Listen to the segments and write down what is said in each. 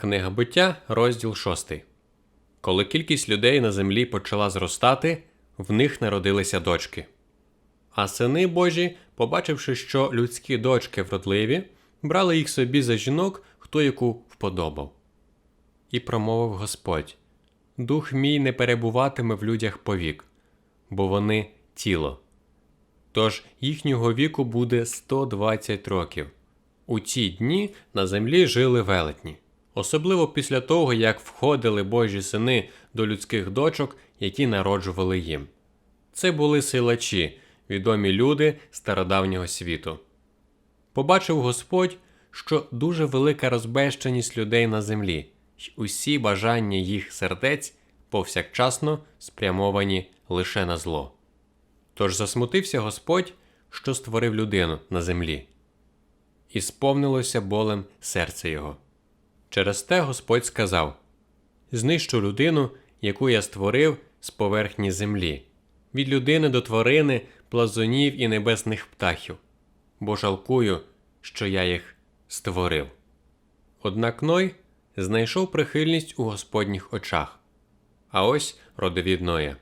Книга буття, розділ 6. Коли кількість людей на землі почала зростати, в них народилися дочки. А сини Божі, побачивши, що людські дочки вродливі, брали їх собі за жінок, хто яку вподобав. І промовив Господь: Дух мій не перебуватиме в людях повік, бо вони тіло. Тож їхнього віку буде 120 років. У ті дні на землі жили велетні, особливо після того, як входили Божі сини до людських дочок, які народжували їм. Це були силачі, відомі люди стародавнього світу. Побачив Господь, що дуже велика розбещеність людей на землі, й усі бажання їх сердець повсякчасно спрямовані лише на зло. Тож засмутився Господь, що створив людину на землі, і сповнилося болем серце його. Через те Господь сказав: Знищу людину, яку я створив з поверхні землі, від людини до тварини, плазунів і небесних птахів, бо жалкую, що я їх створив. Однак Ной знайшов прихильність у Господніх очах. А ось родовід Ноя.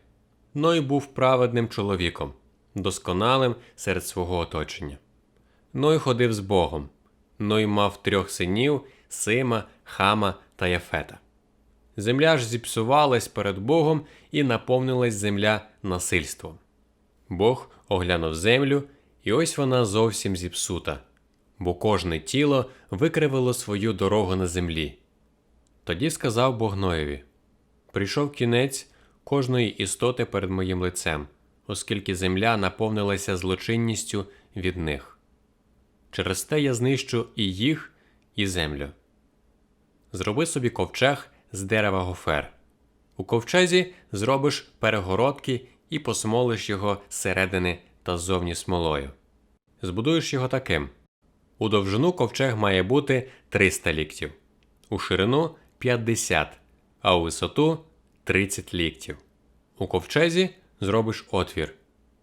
Ной був праведним чоловіком, досконалим серед свого оточення. Ной ходив з Богом. Ной мав трьох синів Сима, Хама та Яфета. Земля ж зіпсувалась перед Богом і наповнилась земля насильством. Бог оглянув землю, і ось вона зовсім зіпсута, бо кожне тіло викривило свою дорогу на землі. Тоді сказав Бог Ноєві: Прийшов кінець кожної істоти перед моїм лицем, оскільки земля наповнилася злочинністю від них. Через те я знищу і їх, і землю. Зроби собі ковчег з дерева гофер. У ковчезі зробиш перегородки і посмолиш його зсередини та ззовні смолою. Збудуєш його таким: у довжину ковчег має бути 300 ліктів, у ширину 50, а у висоту 30 ліктів. У ковчезі зробиш отвір,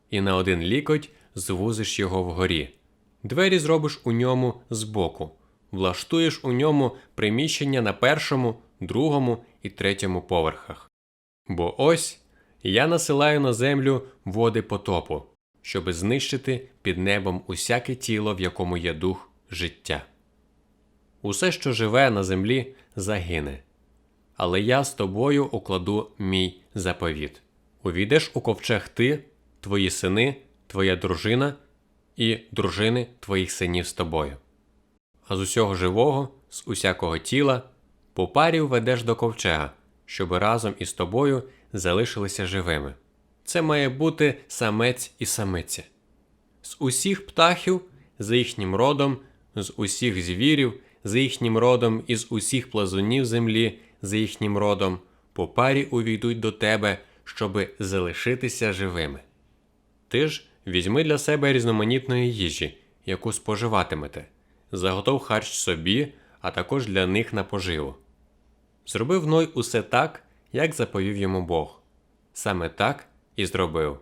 і на один лікоть звузиш його вгорі. Двері зробиш у ньому збоку, влаштуєш у ньому приміщення на першому, другому і третьому поверхах. Бо ось я насилаю на землю води потопу, щоби знищити під небом усяке тіло, в якому є дух життя. Усе, що живе на землі, загине. Але я з тобою укладу мій заповіт. Увійдеш у ковчег ти, твої сини, твоя дружина і дружини твоїх синів з тобою. А з усього живого, з усякого тіла, по парі введеш до ковчега, щоб разом із тобою залишилися живими. Це має бути самець і самиця. З усіх птахів, за їхнім родом, з усіх звірів, за їхнім родом і з усіх плазунів землі, за їхнім родом, по парі увійдуть до тебе, щоби залишитися живими. Ти ж візьми для себе різноманітної їжі, яку споживатимете, заготов харч собі, а також для них на поживу. Зробив Ной усе так, як заповів йому Бог. Саме так і зробив.